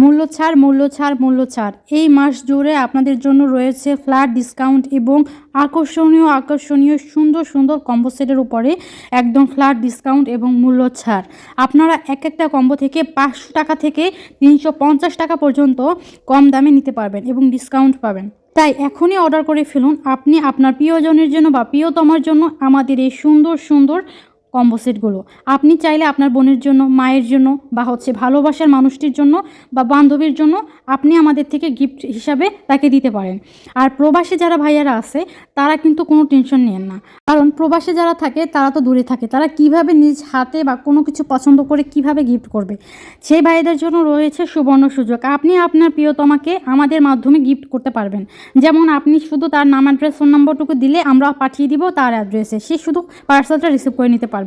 মূল্য ছাড় মূল্য ছাড় মূল্য ছাড়। এই মাস জুড়ে আপনাদের জন্য রয়েছে ফ্ল্যাট ডিসকাউন্ট এবং আকর্ষণীয় আকর্ষণীয় সুন্দর সুন্দর কম্বো সেটের উপরে একদম ফ্ল্যাট ডিসকাউন্ট এবং মূল্য ছাড়। আপনারা এক একটা কম্বো থেকে পাঁচশো টাকা থেকে তিনশো পঞ্চাশ টাকা পর্যন্ত কম দামে নিতে পারবেন এবং ডিসকাউন্ট পাবেন। তাই এখনই অর্ডার করে ফেলুন। আপনি আপনার প্রিয়জনের জন্য বা প্রিয়তমার জন্য আমাদের এই সুন্দর সুন্দর কম্বো সেটগুলো আপনি চাইলে আপনার বোনের জন্য, মায়ের জন্য বা হচ্ছে ভালোবাসার মানুষটির জন্য বা বান্ধবীর জন্য আপনি আমাদের থেকে গিফট হিসাবে তাকে দিতে পারেন। আর প্রবাসী যারা ভাইয়ারা আছে, তারা কিন্তু কোনো টেনশন নেন না। কারণ প্রবাসে যারা থাকে, তারা তো দূরে থাকে। তারা কীভাবে নিজ হাতে বা কোনো কিছু পছন্দ করে কীভাবে গিফট করবে? সেই ভাইদের জন্য রয়েছে সুবর্ণ সুযোগ। আপনি আপনার প্রিয়তমাকে আমাদের মাধ্যমে গিফট করতে পারবেন। যেমন আপনি শুধু তার নাম অ্যাড্রেস ফোন নম্বরটুকু দিলে আমরা পাঠিয়ে দিব তার অ্যাড্রেসে সে শুধু পার্সেলটা রিসিভ করে নিতে পারবে।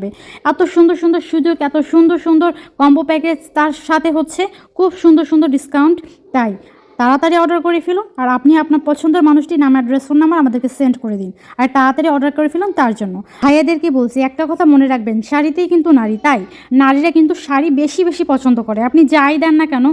এত সুন্দর সুন্দর সুযোগ, এত সুন্দর সুন্দর কম্বো প্যাকেজ তার সাথে হচ্ছে খুব সুন্দর সুন্দর ডিসকাউন্ট তাই তাড়াতাড়ি অর্ডার করে ফেলুন আর আপনি আপনার পছন্দের মানুষটির নাম অ্যাড্রেস ফোন নাম্বার আমাদেরকে সেন্ড করে দিন। আর তাড়াতাড়ি অর্ডার করে ফেলুন তার জন্য। ভাইয়াদেরকে বলছি, একটা কথা মনে রাখবেন, শাড়িতেই কিন্তু নারী, তাই নারীরা কিন্তু শাড়ি বেশি বেশি পছন্দ করে। আপনি যাই দেন না কেন,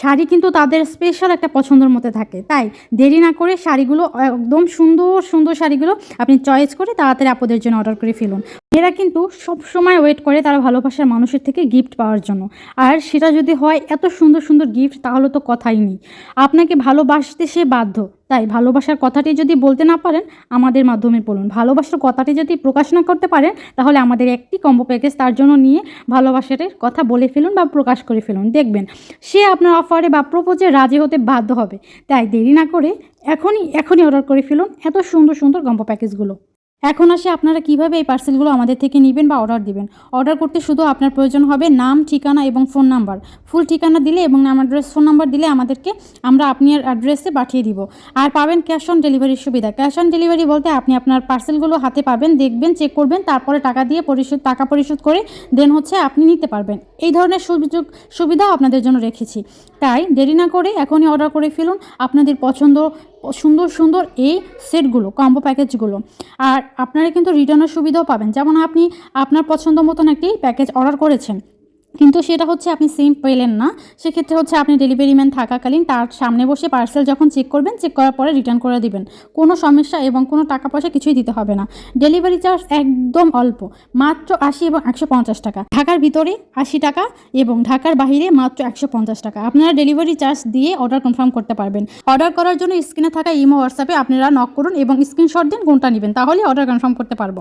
শাড়ি কিন্তু তাদের স্পেশাল একটা পছন্দের মধ্যে থাকে। তাই দেরি না করে শাড়িগুলো একদম সুন্দর সুন্দর শাড়িগুলো আপনি চয়েস করে তাড়াতাড়ি আপনাদের জন্য অর্ডার করে ফেলুন। এরা কিন্তু সব সময় ওয়েট করে তারা ভালোবাসার মানুষের থেকে গিফট পাওয়ার জন্য। আর সেটা যদি হয় এত সুন্দর সুন্দর গিফট তাহলে তো কথাই নেই। আপনাকে ভালোবাসতে সে বাধ্য। তাই ভালোবাসার কথাটি যদি বলতে না পারেন, আমাদের মাধ্যমে বলুন। ভালোবাসার কথাটি যদি প্রকাশ না করতে পারেন, তাহলে আমাদের একটি কম্বো প্যাকেজ তার জন্য নিয়ে ভালোবাসার কথা বলে ফেলুন বা প্রকাশ করে ফেলুন। দেখবেন, সে আপনার অফারে বা প্রপোজে রাজি হতে বাধ্য হবে। তাই দেরি না করে এখনই এখনই অর্ডার করে ফেলুন এত সুন্দর সুন্দর কম্বো প্যাকেজগুলো এখন আসে আপনারা কীভাবে এই পার্সেলগুলো আমাদের থেকে নেবেন বা অর্ডার দিবেন? অর্ডার করতে শুধু আপনার প্রয়োজন হবে নাম, ঠিকানা এবং ফোন নাম্বার ফুল ঠিকানা দিলে এবং নাম অ্যাড্রেস ফোন নাম্বার দিলে আমাদেরকে আমরা আপনার অ্যাড্রেসে পাঠিয়ে দিব। আর পাবেন ক্যাশ অন ডেলিভারির সুবিধা। ক্যাশ অন ডেলিভারি বলতে আপনি আপনার পার্সেলগুলো হাতে পাবেন, দেখবেন চেক করবেন, তারপরে টাকা দিয়ে পরিশোধ, টাকা পরিশোধ করে দেন হচ্ছে আপনি নিতে পারবেন। এই ধরনের সুযোগ, সুবিধাও আপনাদের জন্য রেখেছি। তাই দেরি না করে এখনই অর্ডার করে ফেলুন আপনাদের পছন্দ, সুন্দর সুন্দর এই সেটগুলো কম্বো প্যাকেজগুলো আর আপনারা কিন্তু রিটার্নের সুবিধাও পাবেন। যেমন আপনি আপনার পছন্দ মতন একটি প্যাকেজ অর্ডার করেছেন। কিন্তু সেটা হচ্ছে আপনি সেম পেলেন না। সেক্ষেত্রে হচ্ছে আপনি ডেলিভারি ম্যান থাকাকালীন তার সামনে বসে পার্সেল যখন চেক করবেন চেক করার পরে রিটার্ন করে দিবেন। কোনো সমস্যা এবং কোনো টাকা পয়সা কিছুই দিতে হবে না। ডেলিভারি চার্জ একদম অল্প, মাত্র আশি এবং একশো পঞ্চাশ টাকা। ঢাকার ভিতরে আশি টাকা এবং ঢাকার বাইরে মাত্র একশো পঞ্চাশ টাকা। আপনারা ডেলিভারি চার্জ দিয়ে অর্ডার কনফার্ম করতে পারবেন। অর্ডার করার জন্য স্ক্রিনে থাকা ইমো হোয়াটসঅ্যাপে আপনারা নক করুন এবং স্ক্রিনশট দিন, কোনটা নেবেন তাহলে অর্ডার কনফার্ম করতে পারব।